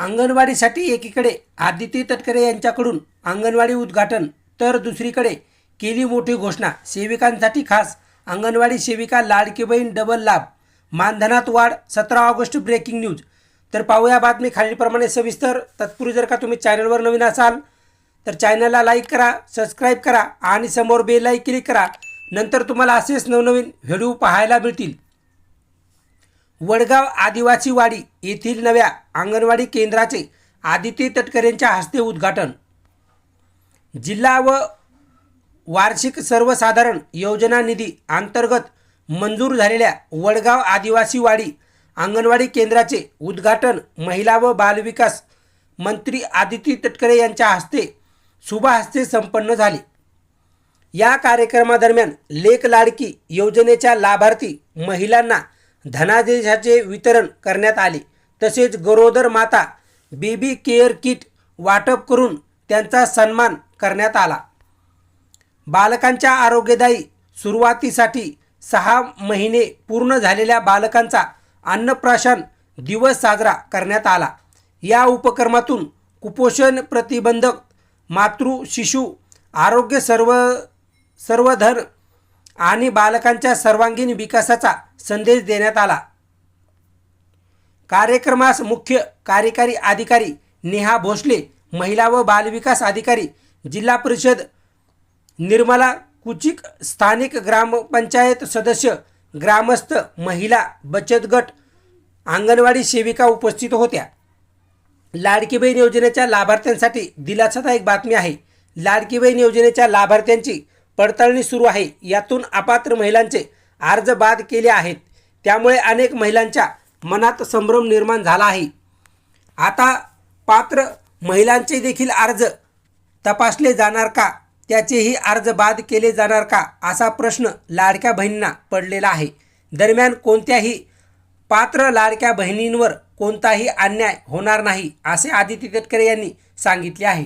अंगणवाडीसाठी एकीकडे आदिती तटकरे यांच्याकडून अंगणवाडी उद्घाटन तर दुसरीकडे केली मोठी घोषणा सेविकांसाठी खास अंगणवाडी सेविका लाडकी बहीण डबल लाभ मानधनात वाढ सतरा ऑगस्ट ब्रेकिंग न्यूज तर पाहूया बातमी खालीलप्रमाणे सविस्तर. तत्पूर्वी जर का तुम्ही चॅनलवर नवीन असाल तर चॅनलला लाईक करा सबस्क्राईब करा आणि समोर बेल लाईक क्लिक करा. नंतर तुम्हाला असेच नवनवीन व्हिडिओ पाहायला मिळतील. वडगाव आदिवासी वाडी येथील नव्या अंगणवाडी केंद्राचे आदिती तटकरेंच्या हस्ते उद्घाटन. जिल्हा व वार्षिक सर्वसाधारण योजना निधी अंतर्गत मंजूर झालेल्या वडगाव आदिवासी वाडी अंगणवाडी केंद्राचे उद्घाटन महिला व बालविकास मंत्री आदिती तटकरे यांच्या हस्ते शुभहस्ते संपन्न झाले. या कार्यक्रमादरम्यान लेख लाडकी योजनेच्या लाभार्थी महिलांना धनादेशाचे वितरण करण्यात आले. तसेच गरोदर माता बेबी केअर किट वाटप करून त्यांचा सन्मान करण्यात आला. बालकांच्या आरोग्यदायी सुरुवातीसाठी सहा महिने पूर्ण झालेल्या बालकांचा अन्नप्राशन दिवस साजरा करण्यात आला. या उपक्रमातून कुपोषण प्रतिबंधक मातृ शिशु आरोग्य सर्व सर्वधन आणि बालकांच्या सर्वांगीण विकासाचा संदेश देण्यात आला. कार्यक्रमास मुख्य कार्यकारी अधिकारी नेहा भोसले महिला व बालविकास अधिकारी जिल्हा परिषद निर्मला कुचिक स्थानिक ग्रामपंचायत सदस्य ग्रामस्थ महिला बचत गट अंगणवाडी सेविका उपस्थित होत्या. लाडकी बहीण योजनेच्या लाभार्थ्यांसाठी दिलासादायक बातमी आहे. लाडकी बहीण योजनेच्या लाभार्थ्यांची पडताळणी सुरू आहे. यातून अपात्र महिलांचे अर्ज बाद केले आहेत. त्यामुळे अनेक महिलांच्या मनात संभ्रम निर्माण झाला आहे. आता पात्र महिलांचे देखील अर्ज तपासले जाणार का? त्याचेही अर्ज बाद केले जाणार का? असा प्रश्न लाडक्या बहिणींना पडलेला आहे. दरम्यान कोणत्याही पात्र लाडक्या बहिणींवर कोणताही अन्याय होणार नाही असे आदित्य तटकरे यांनी सांगितले आहे.